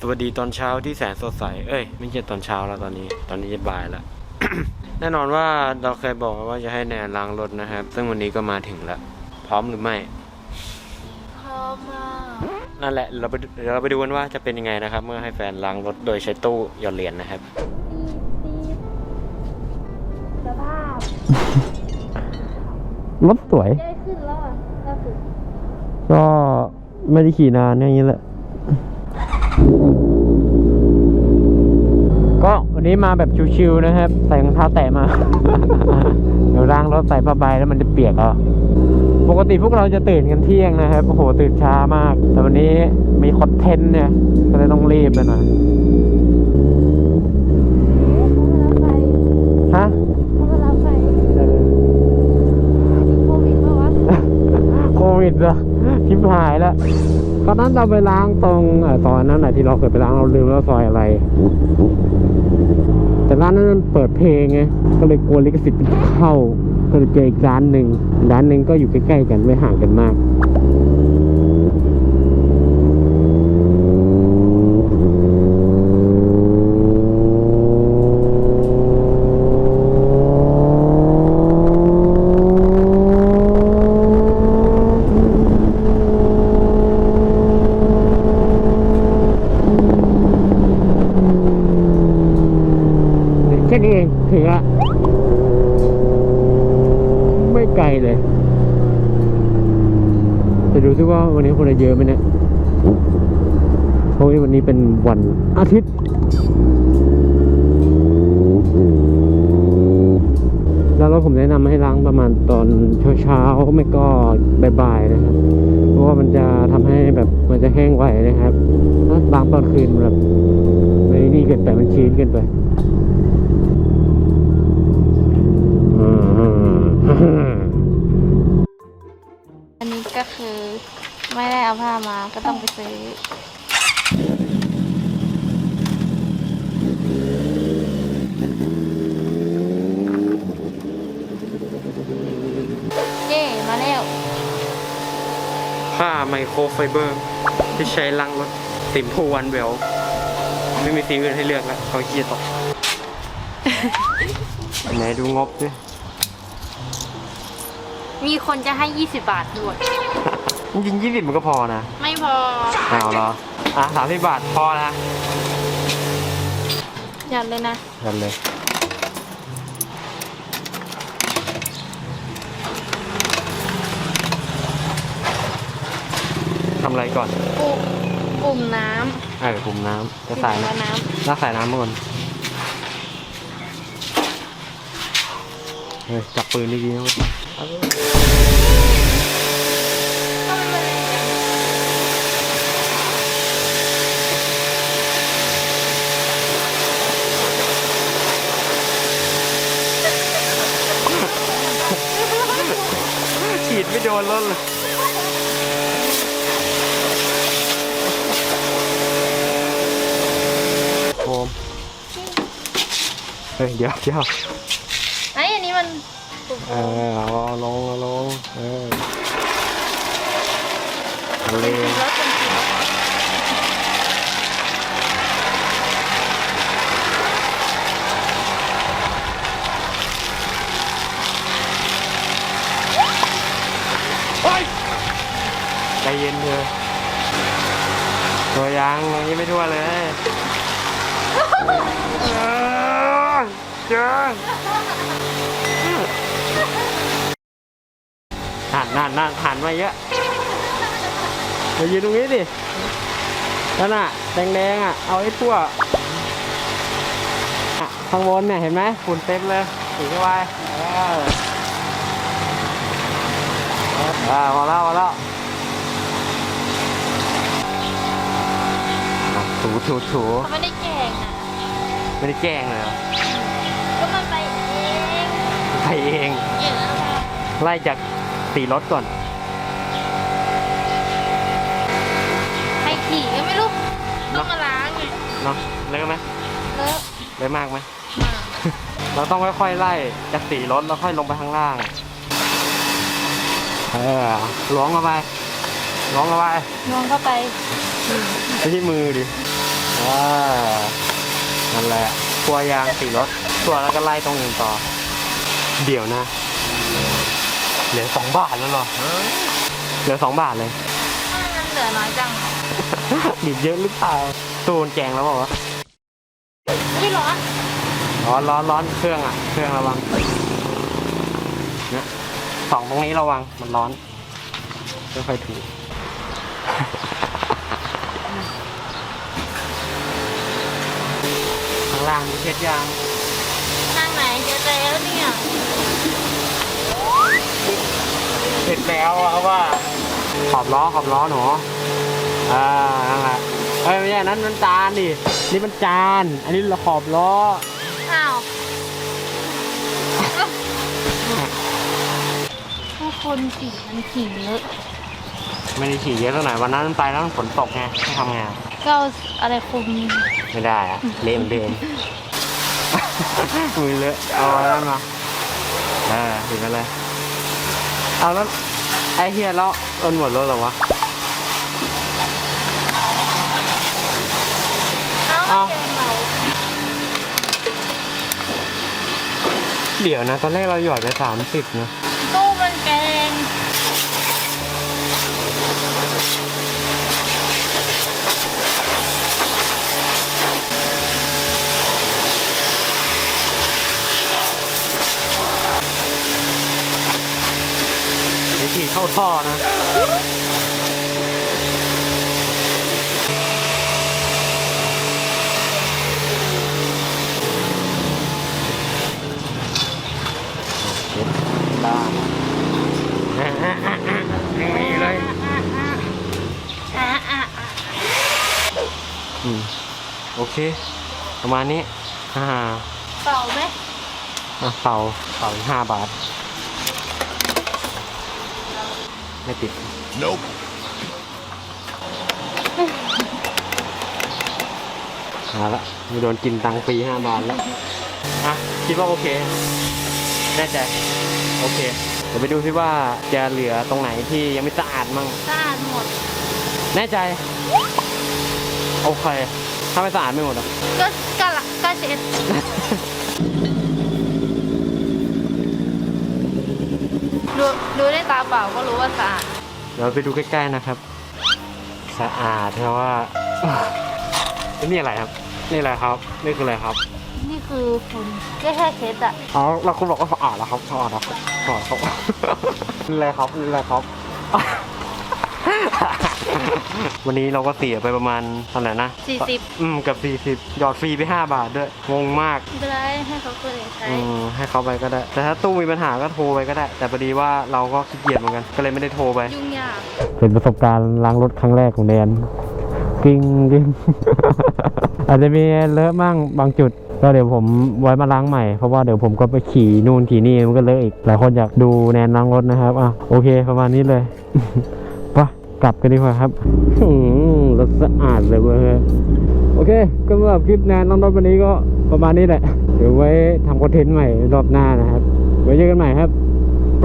สวัสดีตอนเช้าที่แสนสดใส เอ้ย ไม่ใช่ตอนเช้าแล้วตอนนี้ ตอนนี้จะบ่ายแล้ว แน่นอนว่าเราเคยบอกว่าจะให้แนนล้างรถนะครับ ซึ่งวันนี้ก็มาถึงแล้ว พร้อมหรือไม่ พร้อมมากนั่นแหละ เราไปดูเดี๋ยวเราไปดูกันว่าจะเป็นยังไงนะครับ เมื่อให้แฟนล้างรถโดยใช้ตู้หยอดเหรียญนะครับ สภาพรถสวย ได้ขึ้นแล้วอะล่าสุดก็ไม่ได้ขี่นานอย่างนี้แหละ ก็วันนี้มาแบบชิวๆนะครับ ใส่รองเท้าแตะมา เดี๋ยวล้างรถใส่ผ้าใบแล้วมันจะเปียกอะปกติพวกเราจะตื่นกันเที่ยงนะครับ โอ้โห ตื่นช้ามาก แต่วันนี้มีคอนเทนต์เนี่ย ก็เลยต้องรีบไปหน่อยเขามารับไฟฮะเขามารับไฟเออโควิดปะวะโควิดเหรอชิบหายแล้ว ตอนนั้นเราไปล้างตรงตอนนั้นไหนที่เราเคยไปล้างเราลืมแล้วซอยอะไร แต่ร้านนั้นมันเปิดเพลงไงก็เลยกลัวลิขสิทธิ์เข้าก็เลยเจออีกร้านหนึ่งร้านหนึ่งก็อยู่ใกล้ๆกันไม่ห่างกันมาก แค่นี้เองถึงละไม่ไกลเลย จะดูซิว่าวันนี้คนจะเยอะไหมเนี่ยเพราะว่าวันนี้เป็นวันอาทิตย์แล้วเราผมแนะนำให้ล้างประมาณตอนเช้าๆไม่ก็บ่ายๆนะครับ เพราะว่ามันจะทำให้แบบมันจะแห้งไวนะครับ ถ้าล้างตอนคืนมันแบบไม่นี่เกินไปมันชื้นเกินไป ต้องไปซื้อเย่มาแล้วผ้าไมโครไฟเบอร์ ที่ใช้ล้างรถสิมพูวันเวลไม่มีสีอื่นให้เลือกแล้วเขาเกียร์ตกไหนดูงบดิมีคนจะให้ 20 บาทด้วย จริงๆยี่สิบมันก็พอนะไม่พอ เอาเหรออะสามสิบบาทพอนะยัดเลยนะกันเลยทำอะไรก่อนปุ่มปุ่มน้เออปุ่มน้ำำจะใส่ปุ่มนะน้น่าใส่น้ำมาก่อนเฮ้ยจับปืนดีๆนะเว้ย ฉีดไม่โดนรถเลยโฟมเฮ้ยเดี๋ยวเดี๋ยวำไอ้อันนี้มันปุ่มเออเอาลงเอาลงเออทะเล รถ เย็นเถอตัวยางยังไม่ทั่วเลยเจอหันหันหันหันมาเยอะมายืนตรงนี้ดินั่นน่ะแดงๆอะ เอาไอ้พวกอะข้างบนเนี่ยเห็นไหมฝุ่นเต็มเลยสีเข้าไปเอออ่าพอแล้วพอแล้วอะ ถูถูถูเขาไม่ได้แกล้งนะไม่ได้แกล้งเลยเหรอก็มันไปเองไปเองเห็นแล้วค่ะไล่จากสีรถก่อน ใครขี่ก็ไม่รู้ต้องมาล้างไงเนาะเลิกไหมเลอะเลิกมากไหม มาเราต้องค่อยๆไล่จากสีรถแล้วค่อยลงไปข้างล่าง เออล้วงเข้าไปล้วงเข้าไปมองเข้าไป ไม่ใช่มือดิอ่า นั่นแหละตัวยางสีรถตัวแล้วก็ไล่ตรงอื่นต่อ เดี๋ยวนะ เหลือสองบาทแล้วเหรอ เหลือสองบาทเลย มันเหลือน้อยจังดิบเยอะหรือเปล่า ตูนแจงแล้วบอกว่าวพี่ร้อนะร้อนร้อนร้อนเครื่องอะ เครื่องระวังเนี่ยสองตรงนี้ระวังมันร้อนค่อยๆถูข้ ล่างมีเช็ดยางทางไหนเจอแล้วเนี่ยเสร็จแล้วอะครับว่า ขอบล้อขอบล้อหนูอ่านั่นแหละเอ้ยไม่ใช่นั้นมันจานดินี่มันจาน อันนี้ขอบล้ออ้าวทุกคนสีมันขีดเยอะไม่ได้ขี่เยอะเท่าไหร่วันนั้นไปแล้วมันฝนตกไงให้ทำไงอะ ก็เอาอะไรคุมไม่ได้อะเละเหมือนเดิมมือเลอะเอาแล้วมาเออถึงกันเลยเอาแล้วไอ้เฮียแล้วเอินหมดรถเหรอวะเอ้าเอาเกมเราเดี๋ยวนะ ตอนแรกเราหยอดไปสามสิบนะ ตู้มันแกง ไอ้ขี่ เข้าท่อนะบ้าไม่มีเลยอะอะอะอืมโอเค ประมาณนี้อ่าเป่าไหมอะเป่าเป่าห้าบาท ไม่ติด Nope. มาละไม่โดนกินตังค์ฟรีห้าบาทแล้วอะคิดว่าโอเค แน่ใจ โอเค เดี๋ยวไปดูซิว่าจะเหลือตรงไหนที่ยังไม่สะอาดมั่ง สะอาดหมด แน่ใจ โอเค ถ้าไม่สะอาดไม่หมดหรอกก็ก็ละก็เช็ด ดูดูด้วยตาเปล่าก็รู้ว่าสะอาดเดี๋ยวไปดูใกล้ๆนะครับ สะอาดเพราะว่า นี่อะไรครับ นี่อะไรครับ นี่คืออะไรครับ นี่คือฝุ่นแค่แค่เช็ดอะอ๋อเราคุณบอกว่าสะอาดแล้วครับสะอาดแล้วครับสะอาดครับนี่อะไรครับนี่อะไรครับ วันนี้เราก็เสียไปประมาณเท่าไหร่นะสี่สิบอืมเกับสี่สิบหยอดฟรีไปห้าบาทด้วยงงมากไม่เป็นไรให้เขาคนอื่นใช้อืมให้เขาไปก็ได้ แต่ถ้าตู้มีปัญหาก็โทรไปก็ได้ แต่พอดีว่าเราก็ขี้เกียจเหมือนกัน ก็เลยไม่ได้โทรไป ยุ่งยากเป็นประสบการณ์ล้างรถครั้งแรกของแดนกิ้งกิ้ง อาจจะมีเลอะมั่งบางจุด ก็เดี๋ยวผมไว้มาล้างใหม่ เพราะว่าเดี๋ยวผมก็ไปขี่นู่นขี่นี่มันก็เลอะอีก หลายคนอยากดูแนนล้างรถนะครับอะโอเคประมาณนี้เลยไปะ กลับกันดีกว่าครับอืมรถสะอาดเลยเว้ยโอเคก็สำหรับคลิปแนนน้องรถวันนี้ก็ประมาณนี้แหละ เดี๋ยวไว้ทำคอนเทนต์ใหม่รอบหน้านะครับ ไว้เจอกันใหม่ครับไป